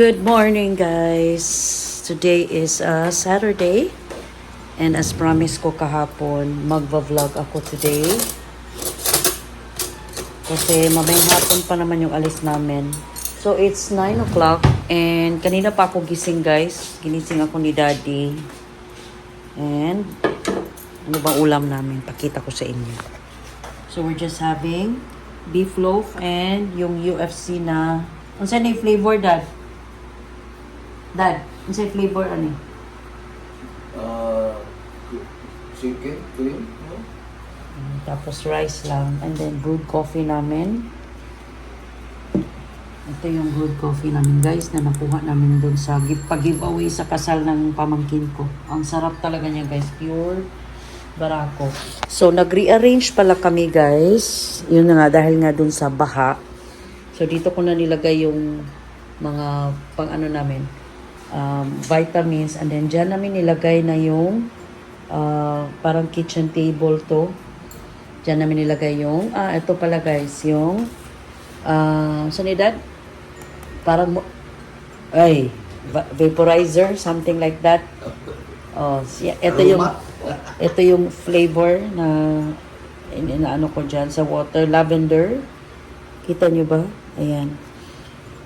Good morning, guys. Today is uh, Saturday. And as promised ko kahapon, magva-vlog ako today. Kasi mamayang hapon pa naman yung alis namin. So, it's 9 o'clock. And kanina pa ako gising, guys. Ginising ako ni Daddy. And ano bang ulam namin? Pakita ko sa inyo. So, we're just having beef loaf and yung UFC na... Ano saan yung flavor, Dad? Dad, ano sa'yo flavor ano? Uh, chicken, cream, no? Mm, Tapos rice lang. And then brewed coffee namin. Ito yung brewed coffee namin guys na nakuha namin doon sa give, pag-giveaway sa kasal ng pamangkin ko. Ang sarap talaga niya guys. Pure barako. So nag-rearrange pala kami guys. Yun na nga dahil nga doon sa baha. So dito ko na nilagay yung mga pang ano namin um, vitamins and then dyan namin nilagay na yung uh, parang kitchen table to. Dyan namin nilagay yung ah ito pala guys yung uh, sanidad parang ay va- vaporizer something like that. Oh siya, ito yung ito yung flavor na inaano ko dyan sa water lavender. Kita nyo ba? Ayan.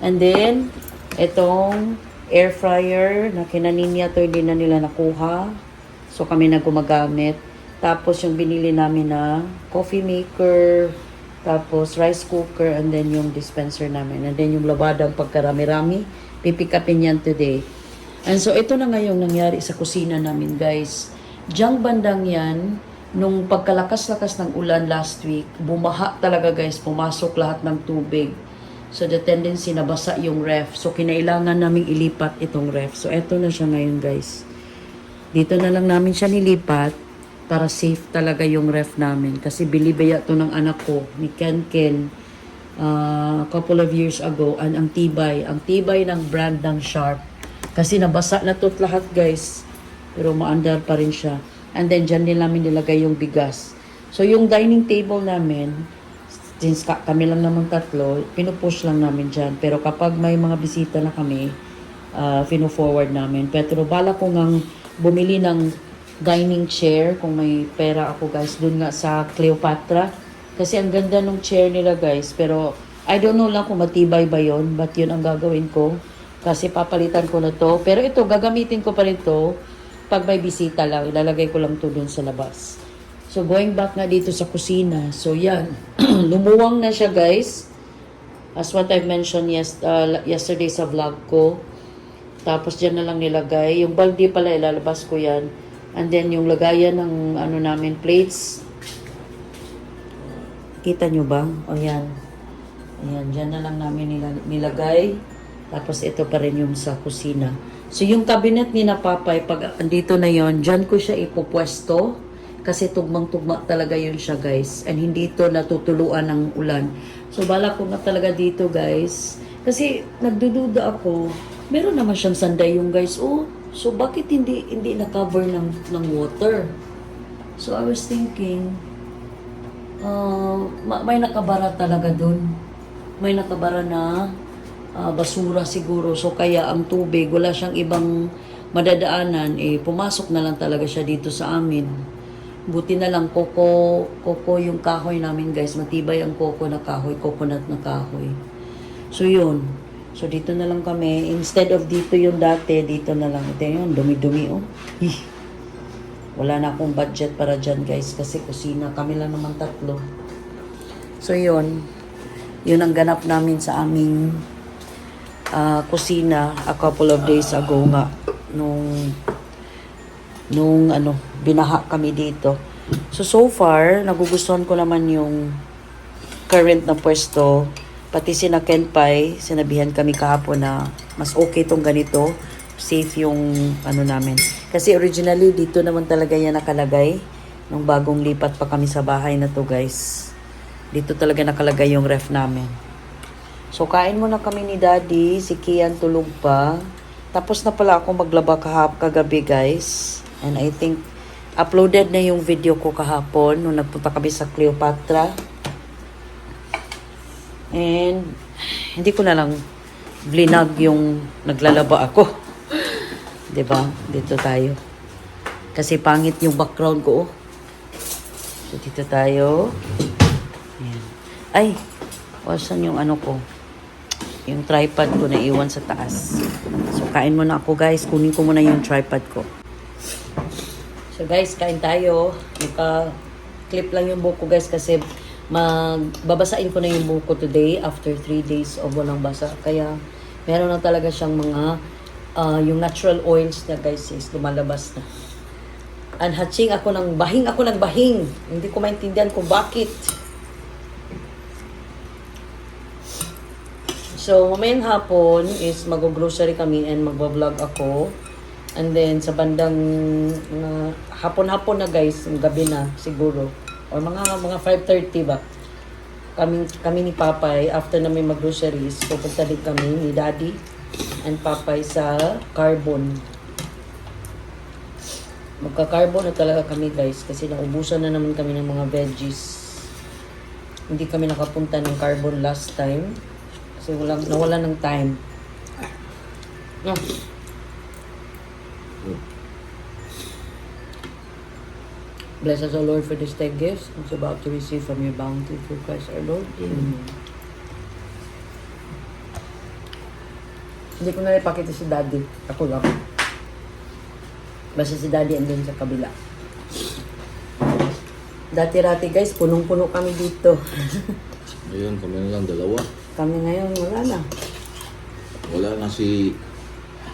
And then itong air fryer na kinaninya to hindi na nila nakuha. So kami na gumagamit. Tapos yung binili namin na coffee maker, tapos rice cooker, and then yung dispenser namin. And then yung labadang pagkarami-rami, pipikapin yan today. And so ito na ngayong nangyari sa kusina namin guys. Diyang bandang yan, nung pagkalakas-lakas ng ulan last week, bumaha talaga guys, pumasok lahat ng tubig. So the tendency na basa yung ref. So kinailangan naming ilipat itong ref. So eto na siya ngayon guys. Dito na lang namin siya nilipat para safe talaga yung ref namin. Kasi bilibaya to ng anak ko ni Ken Ken uh, a couple of years ago. An ang tibay. Ang tibay ng brand ng Sharp. Kasi nabasa na to lahat guys. Pero maandar pa rin siya. And then dyan din namin nilagay yung bigas. So yung dining table namin, since ka, kami lang naman tatlo, pinupush lang namin dyan. Pero kapag may mga bisita na kami, uh, fino-forward namin. Pero bala ko ngang bumili ng dining chair kung may pera ako guys dun nga sa Cleopatra. Kasi ang ganda ng chair nila guys. Pero I don't know lang kung matibay ba yon but yun ang gagawin ko. Kasi papalitan ko na to. Pero ito, gagamitin ko pa rin to pag may bisita lang. Ilalagay ko lang to dun sa labas. So, going back nga dito sa kusina. So, yan. Lumuwang na siya, guys. As what I mentioned yes, uh, yesterday sa vlog ko. Tapos, dyan na lang nilagay. Yung balde pala, ilalabas ko yan. And then, yung lagayan ng ano namin, plates. Kita nyo ba? O, yan. Ayan, dyan na lang namin nila- nilagay. Tapos, ito pa rin yung sa kusina. So, yung cabinet ni na Papay, pag andito na yon dyan ko siya ipopwesto. Kasi tugmang-tugma talaga yun siya, guys. And hindi ito natutuluan ng ulan. So, bala ko na talaga dito, guys. Kasi, nagdududa ako. Meron naman siyang sanday yung guys. Oh, so bakit hindi hindi na-cover ng, ng water? So, I was thinking, uh, ma- may nakabara talaga dun. May nakabara na ah, basura siguro. So, kaya ang tubig, wala siyang ibang madadaanan. Eh, pumasok na lang talaga siya dito sa amin. Buti na lang, koko, koko yung kahoy namin guys. Matibay ang koko na kahoy, coconut na kahoy. So, yun. So, dito na lang kami. Instead of dito yung dati, dito na lang. Ito yun, dumi-dumi oh. Ih. Wala na akong budget para dyan guys kasi kusina. Kami lang naman tatlo. So, yun. Yun ang ganap namin sa aming ah, kusina a couple of days ago nga. Nung nung ano, binaha kami dito. So, so far, nagugustuhan ko naman yung current na pwesto. Pati si na Kenpai, sinabihan kami kahapon na mas okay tong ganito. Safe yung ano namin. Kasi originally, dito naman talaga yan nakalagay. Nung bagong lipat pa kami sa bahay na to, guys. Dito talaga nakalagay yung ref namin. So, kain muna kami ni Daddy. Si Kian tulog pa. Tapos na pala ako maglaba kahap kagabi, guys. And I think, uploaded na yung video ko kahapon nung nagpunta kami sa Cleopatra. And, hindi ko na lang vlinag yung naglalaba ako. ba? Dito tayo. Kasi pangit yung background ko. oh. So, dito tayo. Ayan. Ay, wasan yung ano ko? Yung tripod ko na iwan sa taas. So, kain muna ako guys. Kunin ko muna yung tripod ko. So guys, kain tayo. Naka-clip lang yung buhok ko guys kasi magbabasain ko na yung buhok ko today after 3 days of walang basa. Kaya meron na talaga siyang mga ah, yung natural oils na guys is lumalabas na. And hatching ako ng bahing ako ng bahing. Hindi ko maintindihan kung bakit. So, mamayang hapon is mag-grocery kami and magbablog ako. And then, sa bandang mga hapon-hapon na guys, gabi na siguro. Or mga mga 5.30 ba. Kami, kami ni Papay, after namin mag-groceries, pupunta din kami ni Daddy and Papay sa Carbon. Magka-carbon na talaga kami guys kasi naubusan na naman kami ng mga veggies. Hindi kami nakapunta ng carbon last time kasi walang, nawala ng time. No. Bless us, O Lord, for this day gifts we're about to receive from your bounty through Christ our Lord. Amen. Hindi ko na ipakita si Daddy. Ako lang. Basta si Daddy andun sa kabila. Dati-rati guys, punong-puno kami dito. Ngayon kami na lang dalawa. kami ngayon, wala na. Wala na si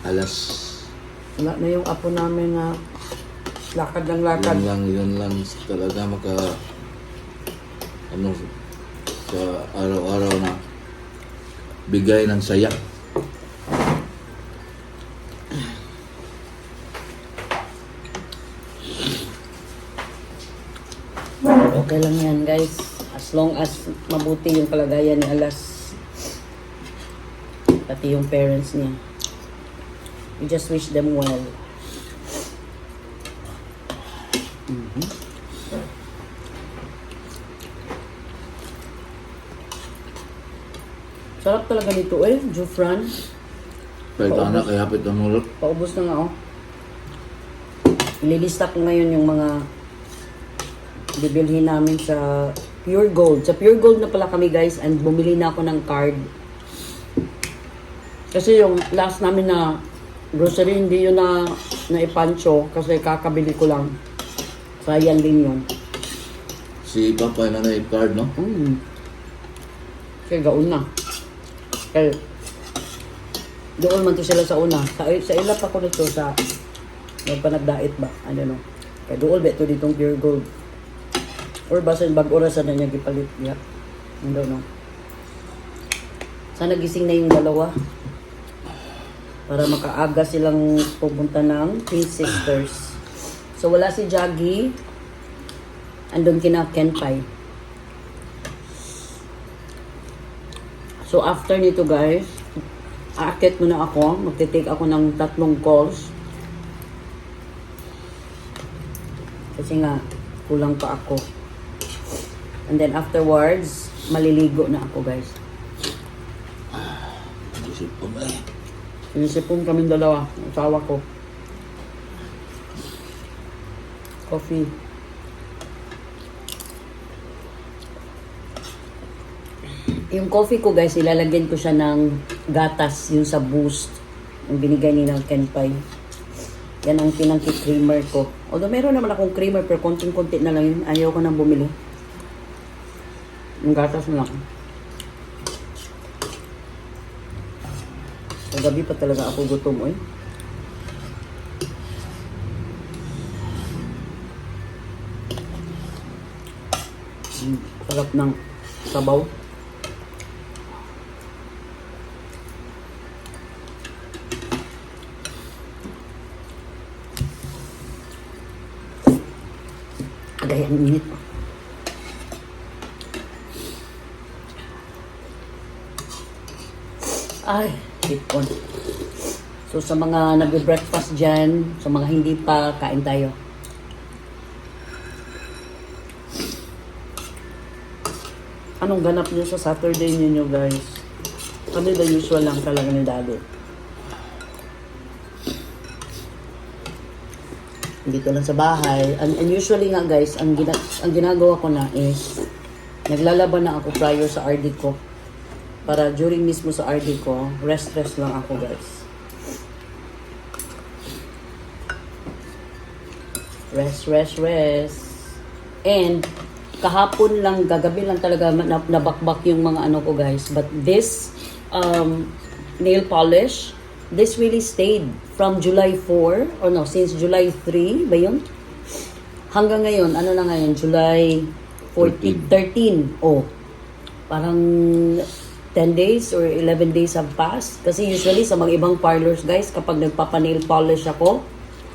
Alas. Wala na yung apo namin na lakad ng lakad. Yun lang, yun lang talaga maka ano sa araw-araw na bigay ng saya. Okay lang yan guys. As long as mabuti yung kalagayan ni Alas. Pati yung parents niya. We just wish them well. Mhm. Sarap talaga nito eh, Jufran. Kahit anak ay hapit ang mulot. Paubos na nga oh. Ililista ko ngayon yung mga bibilhin namin sa Pure Gold. Sa Pure Gold na pala kami guys and bumili na ako ng card. Kasi yung last namin na grocery hindi yun na naipancho kasi kakabili ko lang. Sayang din yun. Si Papa na na card, no? Mm. Kaya gaon na. Kaya doon man to sila sa una. Sa, sa ilap ako nito sa magpanagdait ba? Don't know. Kaya doon ba ito ditong pure gold. Or basta yung bag orasan na niya gipalit niya. Don't know. Sana gising na yung dalawa. Para makaaga silang pupunta ng Pink Sisters. So wala si Jaggy. Andun kina Kenpai. So after nito guys, aakit muna ako. Magte-take ako ng tatlong calls. Kasi nga, kulang pa ako. And then afterwards, maliligo na ako guys. Isip ko ba eh. Sinisipon kami dalawa, asawa ko. Coffee. Yung coffee ko guys, ilalagyan ko siya ng gatas, yung sa boost. Yung binigay ni ng Kenpai. Yan ang pinangki creamer ko. Although meron naman akong creamer, pero konting-konti na lang yun. Ayaw ko nang bumili. Yung gatas na lang. Sa gabi pa talaga ako gutom. Mm, sarap ng sabaw. Agay, ang init. Ay, hipon. So sa mga nagbe-breakfast dyan, sa mga hindi pa, kain tayo. Anong ganap niyo sa Saturday ninyo guys? Kami the usual lang talaga ni daddy. Dito lang sa bahay. And, and usually nga guys, ang, gina, ang ginagawa ko na is naglalaban na ako prior sa RD ko. Para during mismo sa RD ko, rest-rest lang ako guys. Rest, rest, rest. And kahapon lang, gagabi lang talaga na- nabakbak yung mga ano ko guys. But this um, nail polish, this really stayed from July 4, or no, since July 3 ba yun? Hanggang ngayon, ano na ngayon, July 14, 13. Oh, parang 10 days or 11 days have passed. Kasi usually sa mga ibang parlors guys, kapag nagpapa-nail polish ako,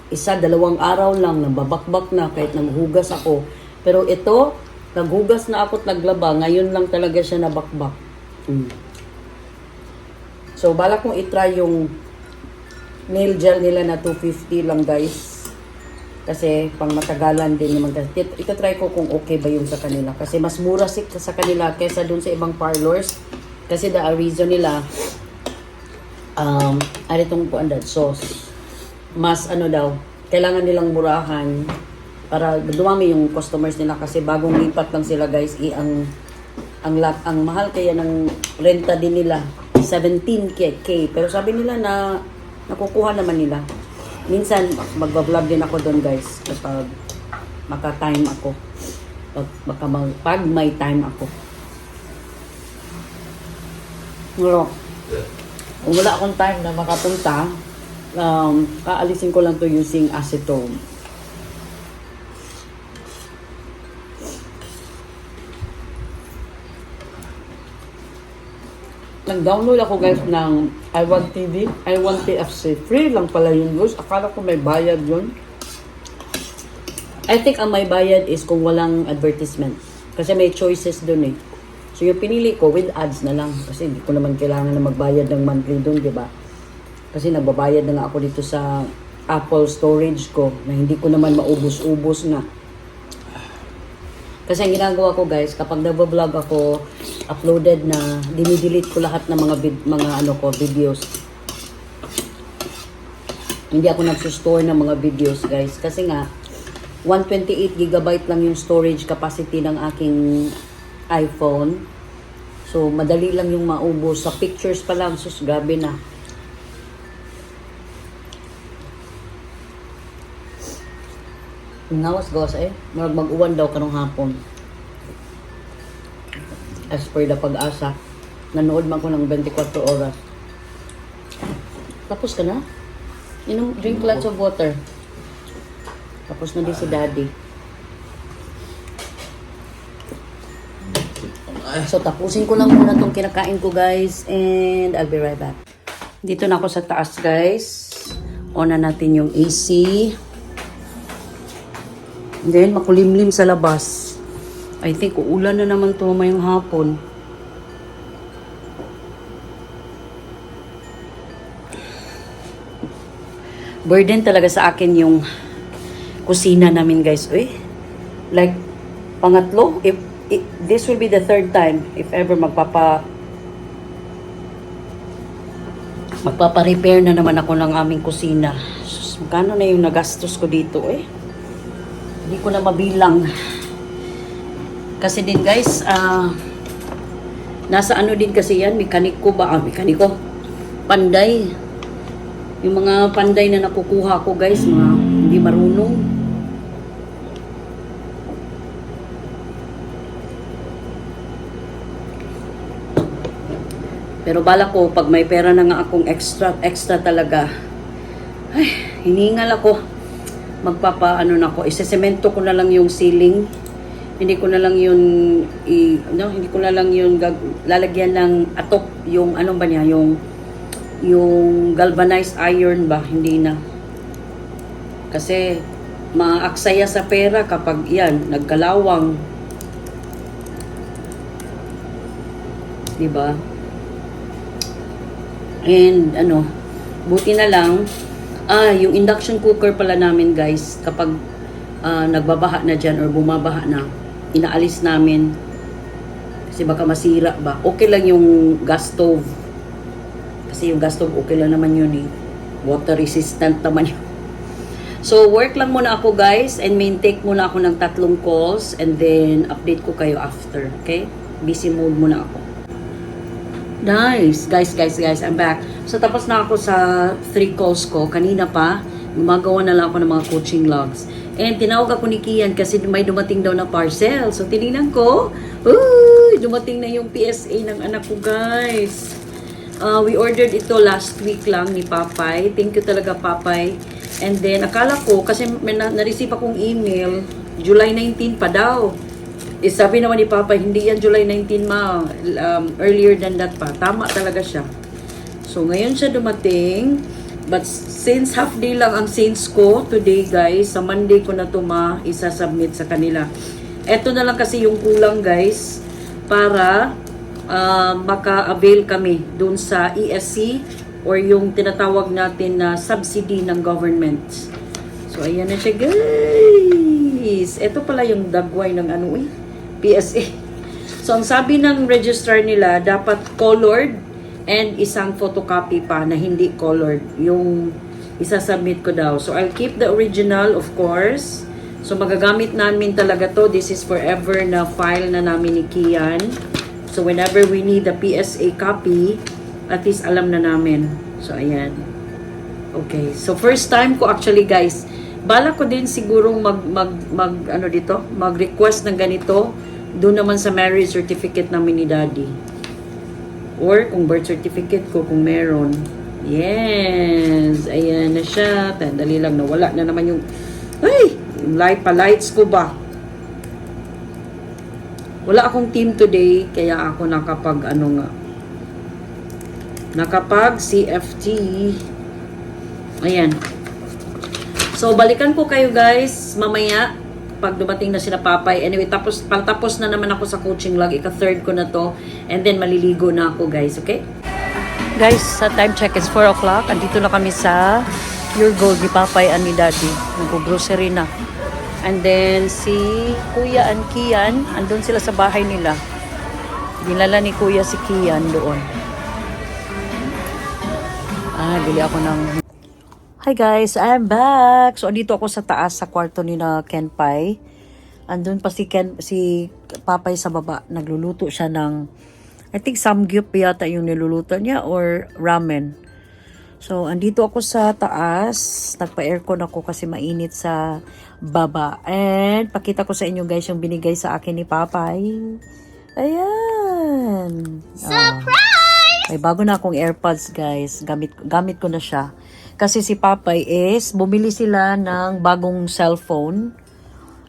isa, dalawang araw lang, nababakbak na kahit nanghugas ako. Pero ito, naghugas na ako at naglaba, ngayon lang talaga siya nabakbak. Mm. So, balak kong itry yung nail gel nila na 250 lang guys. Kasi pang matagalan din naman. Ito, try ko kung okay ba yung sa kanila. Kasi mas mura sa kanila kaysa dun sa ibang parlors. Kasi the reason nila, um, ano itong kuandan, sauce. Mas ano daw, kailangan nilang murahan para dumami yung customers nila kasi bagong lipat lang sila guys i ang ang lap, ang mahal kaya ng renta din nila 17k K. pero sabi nila na nakukuha naman nila minsan magba-vlog din ako doon guys kapag maka-time ako pag, pag may time ako pero kung wala akong time na makapunta um, kaalisin ko lang to using acetone Nag-download ako guys ng I Want TV, I Want TFC. Free lang pala yun guys. Akala ko may bayad yun. I think ang may bayad is kung walang advertisement. Kasi may choices dun eh. So yung pinili ko with ads na lang. Kasi hindi ko naman kailangan na magbayad ng monthly dun, di ba? Kasi nagbabayad na nga ako dito sa Apple storage ko na hindi ko naman maubos-ubos nga. Kasi ang ginagawa ko guys, kapag nagbablog ako, uploaded na, dinidelete ko lahat ng mga vid- mga ano ko, videos. Hindi ako nagsusstore ng mga videos guys. Kasi nga, 128 gigabyte lang yung storage capacity ng aking iPhone. So, madali lang yung maubos. Sa pictures pa lang, sus, grabe na. Ngawas gawas eh. Mag mag-uwan daw karong hapon. As per the pag-asa. Nanood man ko ng 24 oras. Tapos ka na? Inom, drink lots of water. Tapos na din si daddy. So, tapusin ko lang muna tong kinakain ko, guys. And I'll be right back. Dito na ako sa taas, guys. On na natin yung AC. Then, makulimlim sa labas. I think, uulan na naman to mamayang hapon. Burden talaga sa akin yung kusina namin, guys. Uy, like, pangatlo, if, if this will be the third time, if ever magpapa magpapa-repair na naman ako ng aming kusina. Sus, magkano na yung nagastos ko dito eh. Hindi ko na mabilang. Kasi din guys, ah nasa ano din kasi yan, mekaniko ba? Ah, mekaniko. Panday. Yung mga panday na nakukuha ko guys, mga hindi marunong. Pero bala ko, pag may pera na nga akong extra, extra talaga, ay, hiningal ako. Magpapa, ano na ako, isesemento ko na lang yung ceiling. Hindi ko na lang yun, i, no, hindi ko na lang yun gag, lalagyan ng atop, yung, ano ba niya, yung, yung galvanized iron ba, hindi na. Kasi, maaksaya sa pera kapag yan, nagkalawang. Di ba? And ano, buti na lang, ah, yung induction cooker pala namin guys, kapag ah, nagbabaha na dyan or bumabaha na, inaalis namin. Kasi baka masira ba. Okay lang yung gas stove. Kasi yung gas stove, okay lang naman yun eh. Water resistant naman yun. So, work lang muna ako guys and main take muna ako ng tatlong calls and then update ko kayo after, okay? Busy mode muna ako. Nice! Guys, guys, guys, I'm back. So, tapos na ako sa three calls ko. Kanina pa, gumagawa na lang ako ng mga coaching logs. And tinawag ako ni Kian kasi may dumating daw na parcel. So, tinignan ko, uy, dumating na yung PSA ng anak ko, guys. Uh, we ordered ito last week lang ni Papay. Thank you talaga, Papay. And then, akala ko, kasi may na- na-receive akong email, July 19 pa daw. Eh, sabi naman ni Papa, hindi yan July 19 ma, um, earlier than that pa. Tama talaga siya. So, ngayon siya dumating. But since half day lang ang saints ko today, guys, sa Monday ko na to ma, isa-submit sa kanila. Eto na lang kasi yung kulang, guys, para uh, maka-avail kami dun sa ESC or yung tinatawag natin na subsidy ng government. So, ayan na siya, guys. Ito pala yung dagway ng ano eh, PSA. So, ang sabi ng registrar nila, dapat colored and isang photocopy pa na hindi colored. Yung isa-submit ko daw. So, I'll keep the original, of course. So, magagamit namin talaga to. This is forever na file na namin ni Kian. So, whenever we need a PSA copy, at least alam na namin. So, ayan. Okay. So, first time ko actually, guys, bala ko din sigurong mag, mag, mag, ano dito, mag-request ng ganito, doon naman sa marriage certificate namin ni daddy. Or kung birth certificate ko, kung meron. Yes! Ayan na siya. Dali lang, nawala na naman yung, ay! Yung light pa, lights ko ba? Wala akong team today, kaya ako nakapag, ano nga, nakapag CFT. Ayan. So, balikan ko kayo guys mamaya pag dumating na sila papay. Anyway, tapos, patapos na naman ako sa coaching log. Ika-third ko na to. And then, maliligo na ako guys. Okay? Guys, sa time check is 4 o'clock. Andito na kami sa Pure Gold ni Papay and ni Daddy. Nag-grocery na. And then, si Kuya and Kian, andun sila sa bahay nila. Dinala ni Kuya si Kian doon. Ah, bili ako ng... Hi guys, I'm back! So, andito ako sa taas sa kwarto ni na Ken Pai. Andun pa si Ken, si Papay sa baba. Nagluluto siya ng, I think samgyup yata yung niluluto niya or ramen. So, andito ako sa taas. Nagpa-aircon ako kasi mainit sa baba. And, pakita ko sa inyo guys yung binigay sa akin ni Papay. Ayan! Surprise! may bago na akong AirPods guys. Gamit, gamit ko na siya. Kasi si Papay is, bumili sila ng bagong cellphone.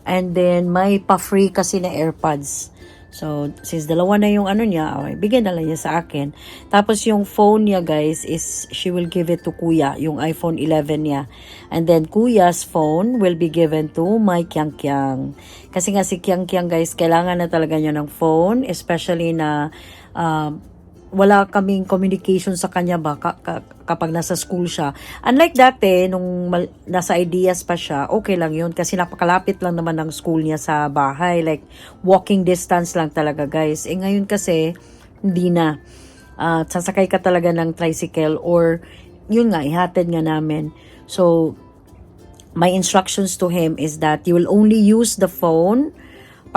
And then, may pa-free kasi na AirPods. So, since dalawa na yung ano niya, okay, bigyan na lang niya sa akin. Tapos yung phone niya, guys, is she will give it to Kuya, yung iPhone 11 niya. And then, Kuya's phone will be given to my Kyang Kyang. Kasi nga si Kyang Kyang, guys, kailangan na talaga niya ng phone, especially na uh, wala kaming communication sa kanya ba ka- ka- kapag nasa school siya. Unlike dati, nung mal- nasa ideas pa siya, okay lang yun kasi napakalapit lang naman ng school niya sa bahay. Like, walking distance lang talaga guys. Eh ngayon kasi, hindi na. Ah, sasakay ka talaga ng tricycle or yun nga, ihatid nga namin. So, my instructions to him is that you will only use the phone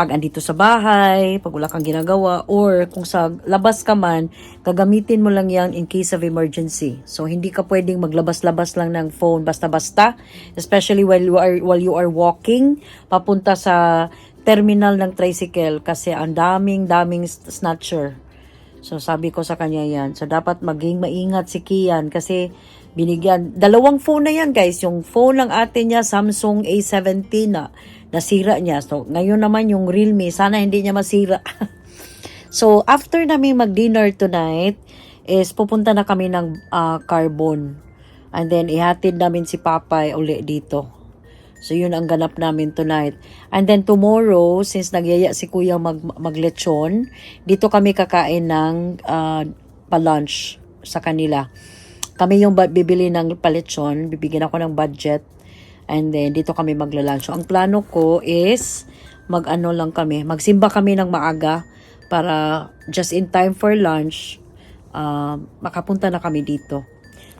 pag andito sa bahay, pag wala kang ginagawa, or kung sa labas ka man, gagamitin mo lang yan in case of emergency. So, hindi ka pwedeng maglabas-labas lang ng phone basta-basta, especially while you are, while you are walking, papunta sa terminal ng tricycle kasi ang daming, daming snatcher. So, sabi ko sa kanya yan. So, dapat maging maingat si Kian kasi binigyan. Dalawang phone na yan, guys. Yung phone ng ate niya, Samsung A17 na nasira niya. So, ngayon naman yung Realme, sana hindi niya masira. so, after namin mag-dinner tonight, is pupunta na kami ng ah, Carbon. And then, ihatid namin si Papay uli dito. So, yun ang ganap namin tonight. And then, tomorrow, since nagyaya si Kuya mag, maglechon, dito kami kakain ng ah, pa-lunch sa kanila. Kami yung bibili ng palechon, bibigyan ako ng budget, and then dito kami magla-lunch. Ang plano ko is, mag-ano lang kami, magsimba kami ng maaga, para just in time for lunch, ah, makapunta na kami dito.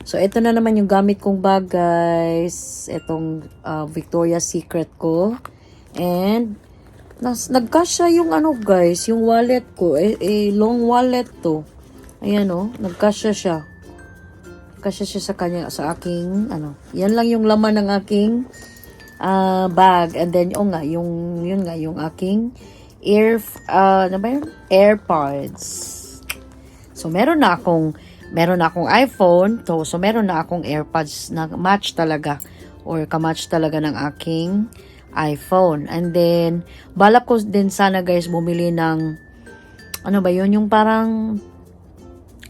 So, ito na naman yung gamit kong bag, guys. Itong ah, Victoria's Secret ko. And, nas, nagkasya yung ano, guys, yung wallet ko. Eh, eh, long wallet to. Ayan, oh. Nagkasya siya. Nagkasya siya sa kanya, sa aking, ano. Yan lang yung laman ng aking ah, bag. And then, oh nga, yung, yun nga, yung aking ear, uh, ano ba yun? AirPods. So, meron na akong, meron na akong iPhone. So, so meron na akong AirPods na match talaga or kamatch talaga ng aking iPhone. And then, balak ko din sana guys bumili ng, ano ba yun? Yung parang,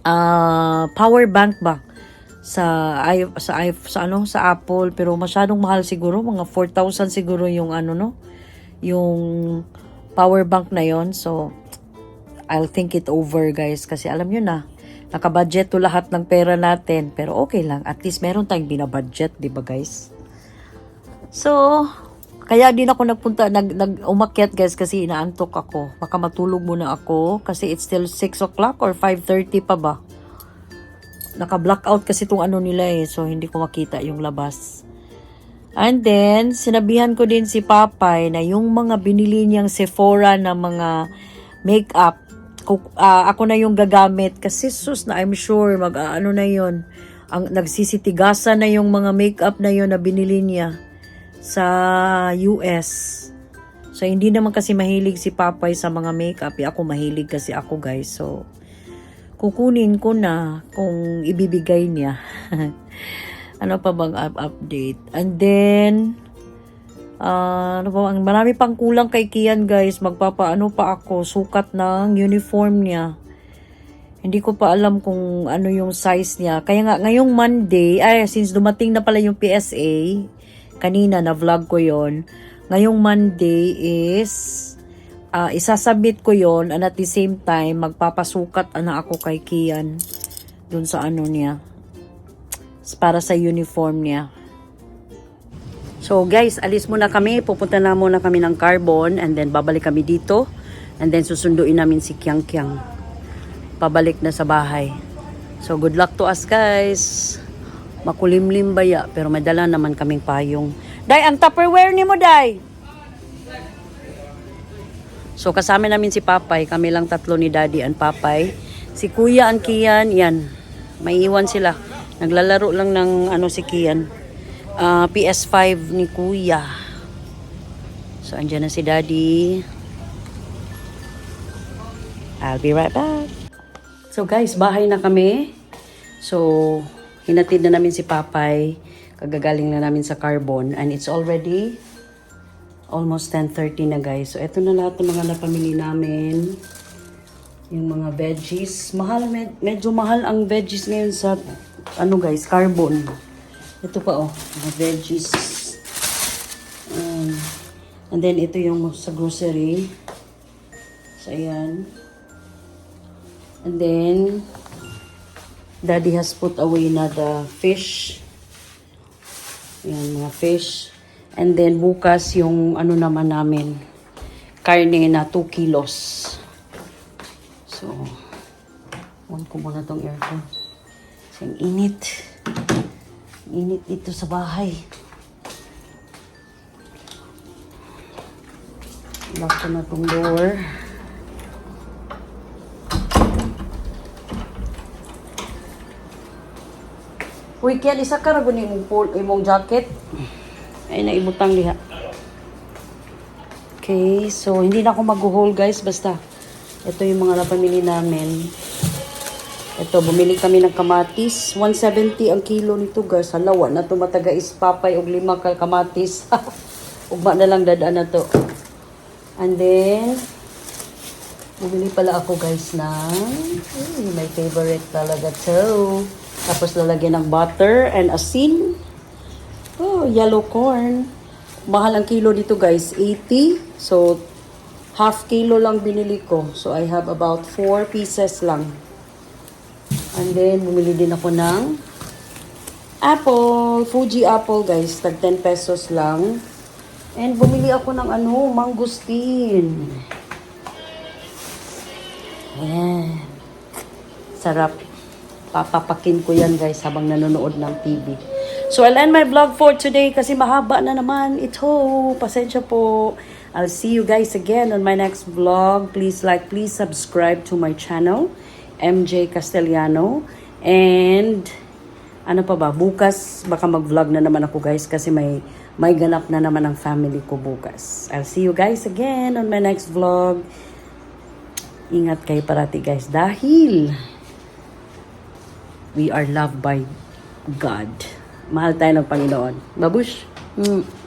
ah, power bank ba? Sa i sa i sa ano sa Apple pero masyadong mahal siguro mga 4,000 siguro yung ano no? Yung power bank na yon. So I'll think it over guys kasi alam nyo na nakabudget to lahat ng pera natin pero okay lang at least meron tayong binabudget di ba guys? So kaya din ako nagpunta nag, nag umakyat guys kasi inaantok ako. Baka matulog muna ako kasi it's still 6 o'clock or 5.30 pa ba naka-blackout kasi itong ano nila eh. So, hindi ko makita yung labas. And then, sinabihan ko din si Papay na yung mga binili niyang Sephora na mga makeup, ah, ako na yung gagamit. Kasi sus na I'm sure, mag, ah, ano na yon ang nagsisitigasan na yung mga makeup na yon na binili niya sa US. So, hindi naman kasi mahilig si Papay sa mga makeup. Eh, ako mahilig kasi ako, guys. So, kukunin ko na kung ibibigay niya. ano pa bang up update? And then, ah, ano bang, marami pang kulang kay Kian guys. Magpapaano pa ako, sukat ng uniform niya. Hindi ko pa alam kung ano yung size niya. Kaya nga, ngayong Monday, ay, since dumating na pala yung PSA, kanina na vlog ko yon ngayong Monday is ah isasubmit ko yon and at the same time magpapasukat na ako kay Kian dun sa ano niya para sa uniform niya. So guys alis muna kami. Pupunta na muna kami ng carbon and then babalik kami dito. And then susunduin namin si Kyang Kyang. Pabalik na sa bahay. So good luck to us guys. Makulimlim baya pero may dala naman kaming payong. Day, ang tupperware ni mo, Day. So kasama namin si Papay, kami lang tatlo ni Daddy and Papay. Si Kuya and Kian, yan. May iwan sila. Naglalaro lang ng ano si Kian. Ah, PS5 ni Kuya. So andyan na si Daddy. I'll be right back. So guys, bahay na kami. So, hinatid na namin si Papay. Kagagaling na namin sa carbon. And it's already almost 10.30 na guys. So, eto na lahat ng mga napamili namin. Yung mga veggies. Mahal, med- medyo mahal ang veggies ngayon sa, ano guys, carbon. Ito pa oh, mga veggies. Um, and then, ito yung sa grocery. So, ayan. And then, Daddy has put away na the fish. Ayan, mga fish. And then, bukas yung ano naman namin, karne na 2 kilos. So, on ko muna tong aircon. Kasi ang init. Init dito sa bahay. Lock ko na tong door. Uy, Kian, isa ka na guni imong, imong jacket. Ay, naibutang liha. Okay, so hindi na ako mag-haul guys, basta ito yung mga napamili namin. Ito, bumili kami ng kamatis. 170 ang kilo nito guys. Halawa na to mataga is papay og lima ka kamatis. Ugma na lang dadaan na to. And then, bumili pala ako guys ng mm, my favorite talaga to. Tapos lalagyan ng butter and asin. Oh, yellow corn. Mahal ang kilo dito guys, 80. So, half kilo lang binili ko. So, I have about 4 pieces lang. And then, bumili din ako ng apple. Fuji apple guys. Tag 10 pesos lang. And bumili ako ng ano, mangustin. Ayan. Sarap. Papapakin ko yan guys habang nanonood ng TV. So I'll end my vlog for today kasi mahaba na naman ito. Pasensya po. I'll see you guys again on my next vlog. Please like, please subscribe to my channel, MJ Castellano. And ano pa ba, bukas baka mag-vlog na naman ako guys kasi may may ganap na naman ang family ko bukas. I'll see you guys again on my next vlog. Ingat kayo parati guys dahil we are loved by God. Mahal tayo ng Panginoon. Babush! Mm.